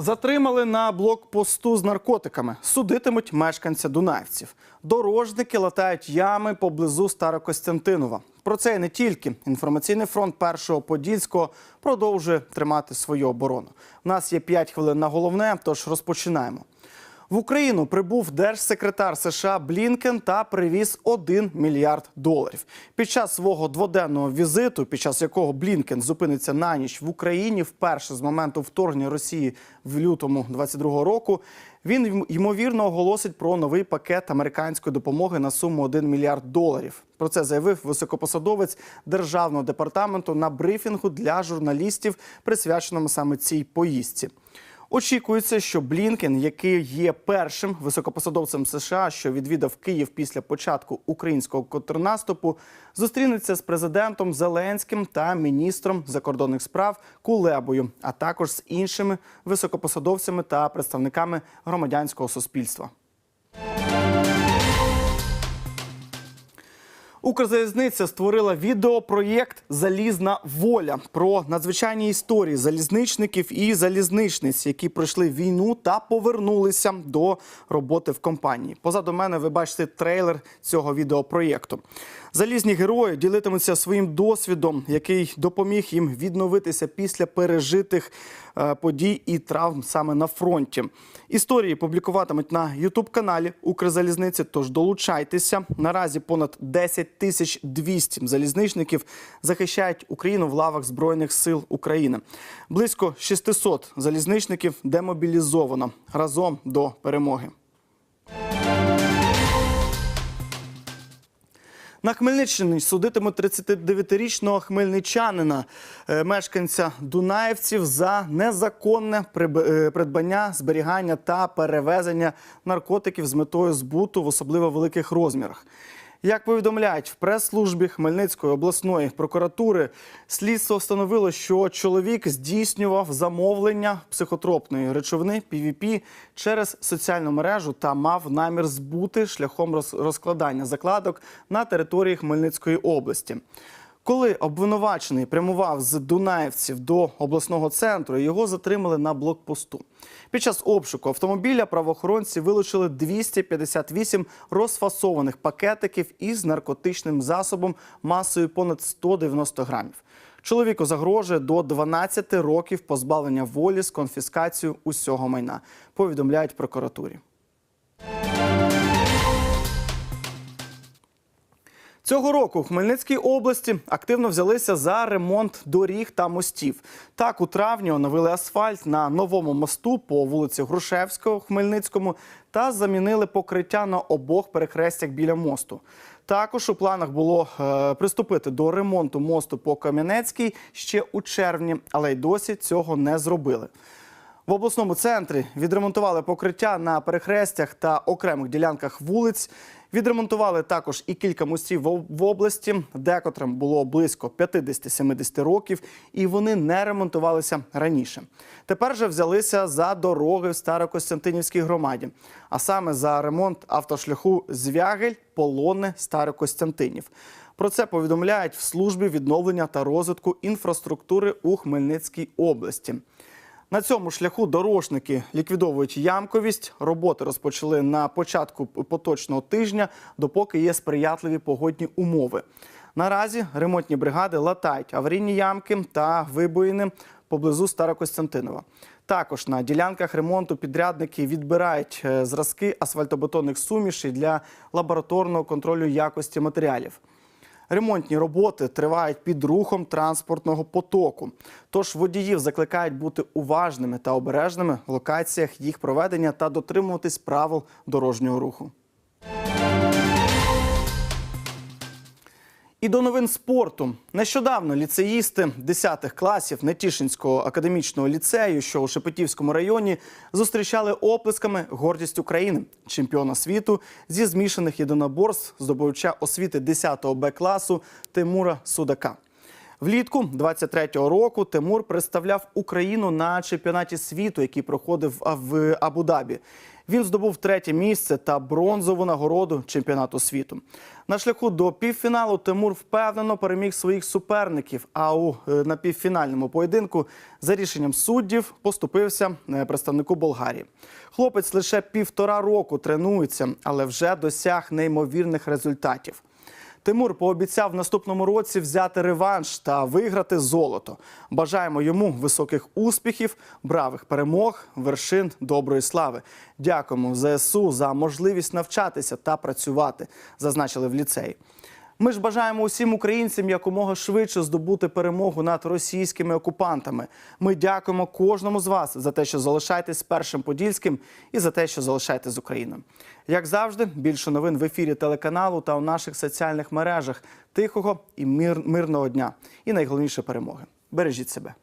Затримали на блокпосту з наркотиками. Судитимуть мешканця Дунаївців. Дорожники латають ями поблизу Старокостянтинова. Про це і не тільки. Інформаційний фронт першого Подільського продовжує тримати свою оборону. У нас є 5 хвилин на головне, тож розпочинаємо. В Україну прибув держсекретар США Блінкен та привіз 1 мільярд доларів. Під час свого дводенного візиту, під час якого Блінкен зупиниться на ніч в Україні, вперше з моменту вторгнення Росії в лютому 22 року, він йм- ймовірно оголосить про новий пакет американської допомоги на суму 1 мільярд доларів. Про це заявив високопосадовець державного департаменту на брифінгу для журналістів, присвяченому саме цій поїздці. Очікується, що Блінкен, який є першим високопосадовцем США, що відвідав Київ після початку українського контрнаступу, зустрінеться з президентом Зеленським та міністром закордонних справ Кулебою, а також з іншими високопосадовцями та представниками громадянського суспільства. Укрзалізниця створила відеопроєкт Залізна воля про надзвичайні історії залізничників і залізничниць, які пройшли війну та повернулися до роботи в компанії. Позаду мене ви бачите трейлер цього відеопроєкту. Залізні герої ділитимуться своїм досвідом, який допоміг їм відновитися після пережитих е, подій і травм саме на фронті. Історії публікуватимуть на Ютуб каналі Укрзалізниці. Тож долучайтеся. Наразі понад 10 тисяч 200 залізничників захищають Україну в лавах збройних сил України. Близько 600 залізничників демобілізовано разом до перемоги. На Хмельниччині судитимуть 39-річного хмельничанина, е, мешканця Дунаївців, за незаконне е, придбання, зберігання та перевезення наркотиків з метою збуту в особливо великих розмірах. Як повідомляють в прес-службі Хмельницької обласної прокуратури, слідство встановило, що чоловік здійснював замовлення психотропної речовини PVP через соціальну мережу та мав намір збути шляхом роз- розкладання закладок на території Хмельницької області. Коли обвинувачений прямував з Дунаївців до обласного центру, його затримали на блокпосту. Під час обшуку автомобіля правоохоронці вилучили 258 розфасованих пакетиків із наркотичним засобом масою понад 190 грамів. Чоловіку загрожує до 12 років позбавлення волі з конфіскацією усього майна. Повідомляють прокуратурі. Цього року в Хмельницькій області активно взялися за ремонт доріг та мостів. Так, у травні оновили асфальт на новому мосту по вулиці Грушевського в Хмельницькому та замінили покриття на обох перехрестях біля мосту. Також у планах було е, приступити до ремонту мосту по Кам'янецькій ще у червні, але й досі цього не зробили. В обласному центрі відремонтували покриття на перехрестях та окремих ділянках вулиць. Відремонтували також і кілька мостів в області, декотрим було близько 50-70 років, і вони не ремонтувалися раніше. Тепер же взялися за дороги в Старокостянтинівській громаді, а саме за ремонт автошляху Звягель, Полонне, Старокостянтинів. Про це повідомляють в службі відновлення та розвитку інфраструктури у Хмельницькій області. На цьому шляху дорожники ліквідовують ямковість. Роботи розпочали на початку поточного тижня, допоки є сприятливі погодні умови. Наразі ремонтні бригади латають аварійні ямки та вибоїни поблизу Старокостянтинова. Також на ділянках ремонту підрядники відбирають е, зразки асфальтобетонних сумішей для лабораторного контролю якості матеріалів. Ремонтні роботи тривають під рухом транспортного потоку. Тож водіїв закликають бути уважними та обережними в локаціях їх проведення та дотримуватись правил дорожнього руху. І до новин спорту. Нещодавно ліцеїсти 10 класів Нетішинського академічного ліцею, що у Шепетівському районі, зустрічали оплесками гордість України, чемпіона світу зі змішаних єдиноборств, здобувача освіти 10 Б класу Тимура Судака. Влітку 23-го року Тимур представляв Україну на чемпіонаті світу, який проходив в Абу-Дабі. Він здобув третє місце та бронзову нагороду чемпіонату світу. На шляху до півфіналу Тимур впевнено переміг своїх суперників. А у е, на півфінальному поєдинку за рішенням суддів поступився е, представнику Болгарії. Хлопець лише півтора року тренується, але вже досяг неймовірних результатів. Тимур пообіцяв в наступному році взяти реванш та виграти золото. Бажаємо йому високих успіхів, бравих перемог, вершин доброї слави. Дякуємо ЗСУ за можливість навчатися та працювати, зазначили в ліцеї. Ми ж бажаємо усім українцям якомога швидше здобути перемогу над російськими окупантами. Ми дякуємо кожному з вас за те, що залишаєтесь першим подільським, і за те, що залишаєтесь з Україною. Як завжди, більше новин в ефірі телеканалу та у наших соціальних мережах. Тихого і мир, мирного дня. І найголовніше перемоги. Бережіть себе.